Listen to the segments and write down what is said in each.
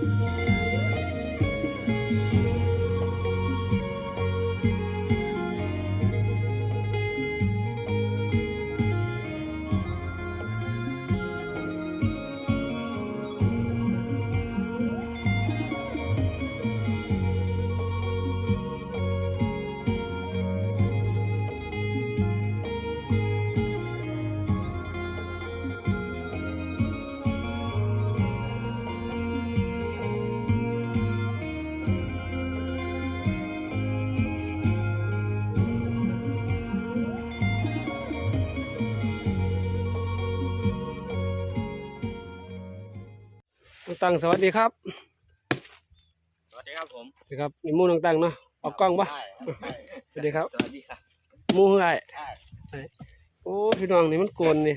น้อ ตังสวัสดีครับ สวัสดีครับผมสวัสดีครับนี่หมูน้องตังเนาะออกกล้องปะใช่สวัสดีครับ สวัสดีครับหมูเฮ้ยใช่โอ้พี่น้องนี่มันโกนนี่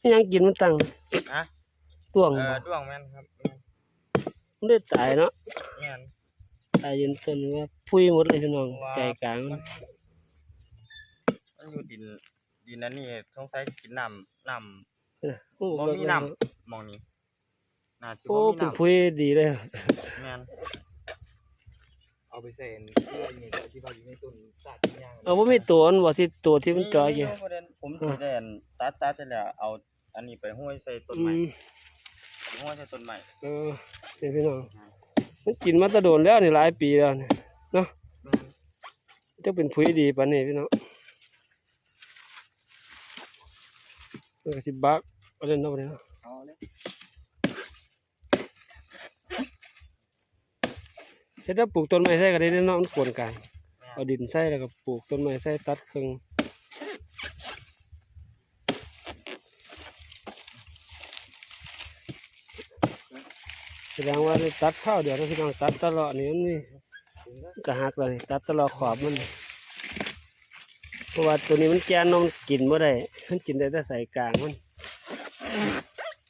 นี่ยังกินมันตังอะต่วงเอบ่อด้วงแม่นครับมันได้ตายเนาะแม่นตายยืนต้นว่าพุยหมดเลยพี่น้องว่าใจกลางมัมันนมันอยู่ดินดินนั่นนี่สงสัยกินน้ำน้โอ้ำบ่มีน้ำหมองนี้ น่าสิโอ้บ่มีเป็นน้พุยดีเลยำแม่นเอาไปใส่ในเพื่อนี่ที่เขาอยู่ในต้นตัดย่างเอาว่าไม่ตัวมันบ่ที่ตัวที่มันจ่อยอยู่มีประเด็นผมสิได้อันตัดตัดเสร็จแล้วเอาอันนี้ไปห้อยใส่ต้นอืไม้มห้อยใส่ต้นไม้เออเดี๋ยวพี่น้องมันกินมาแตะโดนแล้วนี่หลายปีแล้วนี่เนาะแม่นจะเป็นพุยดีปานนี้พี่น้องมันก็สิบักเอาเล่นเนาะบัดนี้เนาะเอาเลย เฮ็ด ถ้าปลูกต้นไม้ใส่ก็ได้เด้อเนาะมันกวนกันแม่เอานดินใส่แล้วก็ปลูกต้นไม้ใส่ตัดครึ่งแสดงว่าได้ตัดข้าวเดี๋ยวนะพี่น้องตัดตลอดนี่มันนี่กระหักเลยตัดตลอดขอบมันเพราะว่าตัวนี้มันแกนน้องกินบ่ได้มันกินได้แต่ใส่กลางมัน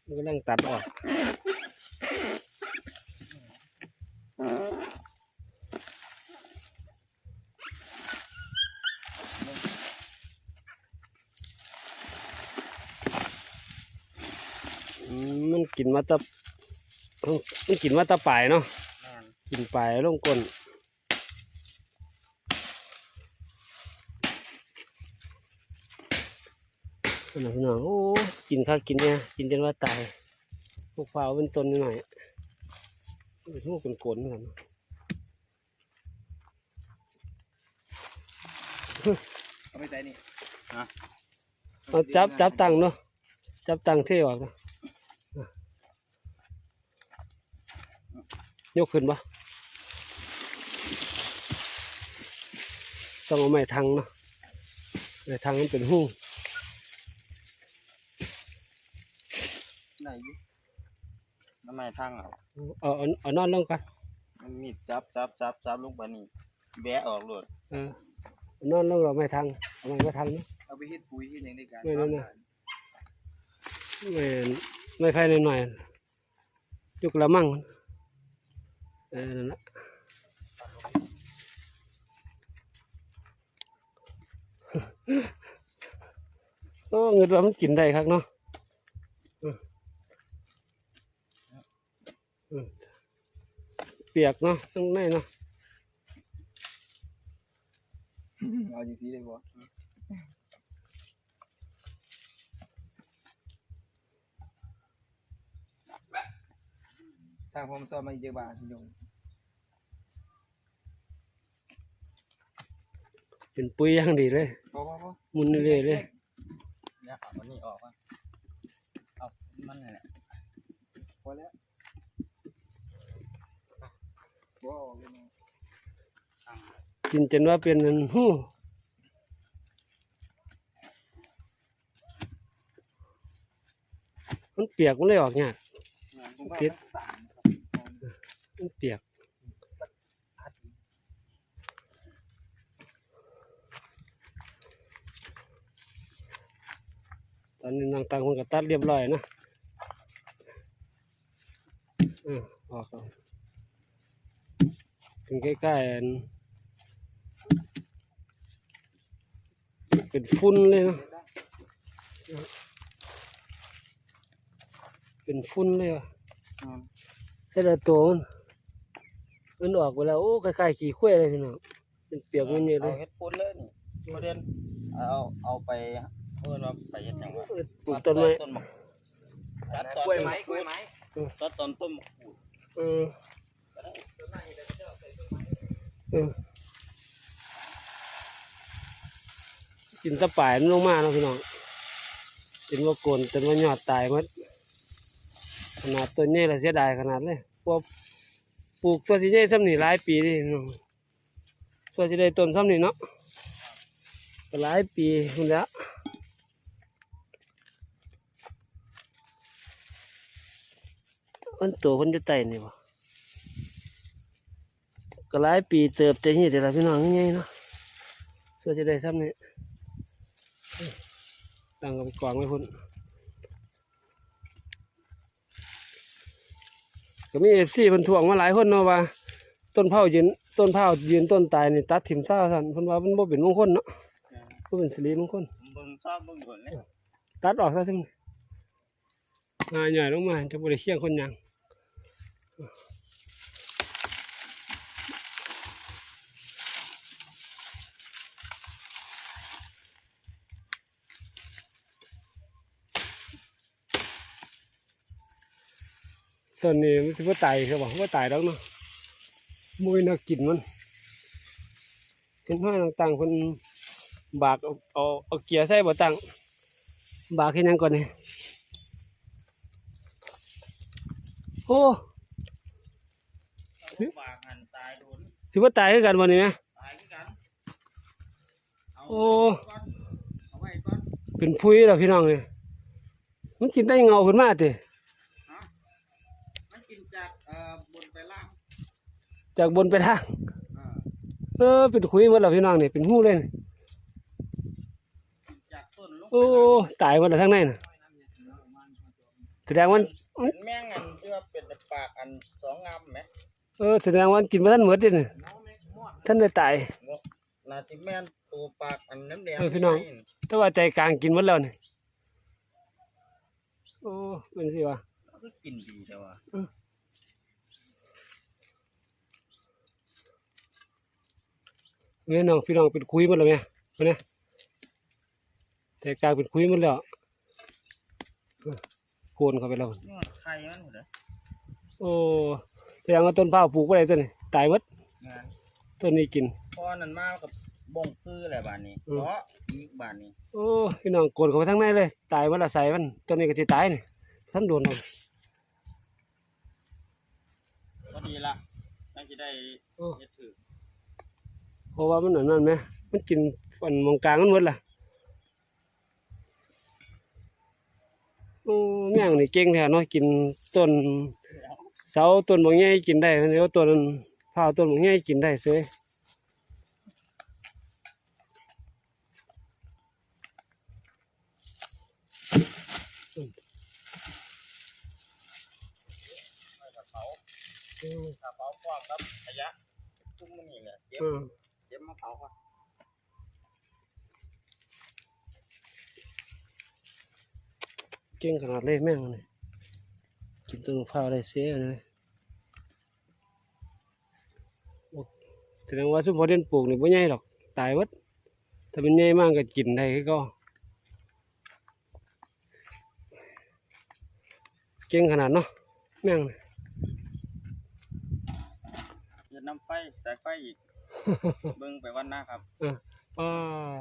มันก็ลังตัดออก กินมาแตะมันกินมาแตะปลายเนาะแม่นกินปลายลงก้นนั่นน่ะพี่น้องโอ้กินข้าวกินเนี่ยกินจนว่าตายพวกเปล่าเป็นต้นนิดหน่อยเป็นพวกเป็นโกนเหมือนกันเอาไปใส่นี่เอาจับจับตังค์เนาะจับตังค์เท่ออกเนาะอะ ยกขึ้นปะต้องเอาไม้ทังเนาะไม้ทังมันเป็นหู้ไหนอยู่น้ำไม้ทางเอาเอาเอาเอานอนลงกันมันมีดจับจับจับจับลงไปนี่แบะออกโลดเออเอานอนลงเราไม้ทังเอาไม้มาทังเนาะเอาไปเฮ็ดปุ๋ยเฮ็ดหยังในการไม่ไม่ไม่ไม่ไม่ไฟหน่อยๆยุกละมั่ง เออนั่นแหละโอ้เงินว่ามันกินได้ครับเนาะเปียกเนาะข้างในเนาะเอาจังซี่เลยบ่ทางผมสอนมาเยอะบาทพี่น้อง เป็นปุ๋ยอย่างดีเลยพอพอพอหมุนเรื่อยๆเลย เนี่ยเอาอันนี้ออกอะเอามันนี่นแหละพอแล้วบ่ออกเลยนะกินจนว่าเป็นอันหู้มันเปียกมันเลยออกเนี่ยากผมว่าติดมันต่างนะครับมันเปียก ตอนนี้นางตังคนก็ตัดเรียบร้อยนะอ่าออกแล้วเป็นใกล้ๆเป็นฝุ่นเลยนะเป็นฝุ่นเลยว่ะอืมเฮ็ดตัวมันมันออกไปแล้วโอ้คล้ายๆขี้ข้วยเลยพี่น้องเป็นเปียกมันเยอะเลเอายเฮ็ดฝุ่นเลยนี่ประเด็นเอาเอาไป เพิ่นว่าไปเฮ็ดหยังวะเออปลูกต้นไม้ต้นมะตัดตกอนล้วยไม้กล้วยไม้ตัดตอนต้นมะกรูดเออเออกินตะป่ายมันลงมาเนาะพี่น้องกินว่าโกนจนว่ายอดตายหมดขนาดต้นใหญ่ละเสียดายขนาดเลยพวกปลูกตัวสิใหญ่ซ้ำนี่หลายปีดิพี่น้องส่วนสิได้ต้นซ้ำนี่เนาะก็หลายปีคุณแล้ว มันตัวมันจะไต่นี่บ่ก็หลายปีเติบแต่นี่เดี๋ยวละพี่น้องง่ายๆเนาะส่วนสิได้ซ้ำนี่ตั้งกับกองไว้พุ่นก็มีเอฟซีเพิ่นทวงมาหลายคนเนาะว่า ต้นเผายืนต้นเผายืนต้นตายนี่ตัดถิ่มซ่าซั่นเพิ่นว่ามันบ่เป็นมงคลเนาะบ่เป็นสิริมงคลเบิ่งชอบเบิ่งก่อนเลยตัดออกซะซั่นงาใหญ่ลงมาจะบ่ได้เคียงคนหยัง ต้นนี้มันสิบ่าตายคือบ่บ่ตายดอกเนาะมุ้ยนักกินมันสินห้าต่างๆเพิ่นบากเอาเอาเกียร์ใส่บ่ตั้งบากเฮ็ดหยังก่อนเนี่ยโอ้ เอาปากหันตายโดนสิบ่ตายคือกันบ่นี่แหมตายคือกันเอาโอ้ก่อนเอาไว้ก่อนเป็นพุยแล้วพี่น้องนี่มันกินได้เงาขึ้นมาติฮะมันกินจากเอ่อบนไปล่างจากบนไปทางอ่าเออเป็นคุยหมดแล้วพี่น้องนี่เป็นหูเลยนี่กินจากต้นลงไปโอ้ล่างตายหมดแล้วทั้งในน่ะแสดงว่าเป็นแมงอันที่ว่าเป็นปากอันสองงามไหม เออแสดงว่ากินบ่ทันหมดดินี่ท่านได้ตายบ่นาสิแม่นตัวปากอันน้ำแดงเออพี่น้องแต่ว่าใจกลางกินหมดแล้วนี่โอ้เป็นสิวะก็กินดีแต่ว่าแม่น้องพี่น้องเป็นคุยหมดแล้วแม่มาเนี่ยแต่กลางเป็นคุยหมดแล้วเออโกนเข้าไปแล้วนี่มันไข่มันหมดเลยโอ้แส ดงว่าต้นเผาวปลูกไว้ได้ต้นนี่ตายหมดงานต้นนี้กิน พอนั่นมากับบ่งคืออะไรบ้านนี้อืม เพราะอีกบ้านนี้โอ้พี่น้องโกนเข้าไปทั้งในเลย ตายหมดละใส่มันต้นนี้ก็สิตายนี่ท่านโดนเอาก็ดีละน่าจะได้โอ้เฮ็ดถือเพราะว่ามันนั่นนั่นไหมมันกินฝันมองกลางมันหมดล่ะโอ้แม่งนี่เก่งแท้เนาะกินต้น เสาต้นบางใหญ่กินได้เดี๋ยวต้นพร้าต้นบางใหญ่กินได้เสยกระเป๋าอืมกระเป๋าพร้อมครับขยะจุ่มมันนี่แหละเก็บเก็บมาเผาก่อนเก่งขนาดเลยแม่งนี่ กินต้นพร้าวได้เสียเลยโอ้แสดงว่าสุพอเด่นปลูกนี่บ่ใหญ่ดอก ตายหมดถ้ามันใหญ่มากก็กินได้คือเก็ เก่งขนาดเนาะแม่งนี่เฮ็ดน้ำไฟสายไฟอีก เบิ่งไปวันหน้าครับป้า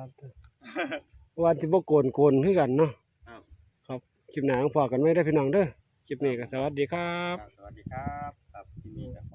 ดว่าสิบ่โกนโกนคือกันเนาะครับครับคลิปหน้าของพอกันไว้ได้อพี่น้องเด้อ คลิปนี้ก็สวัสดีครับ สวัสดีครับครับที่นี่ครับ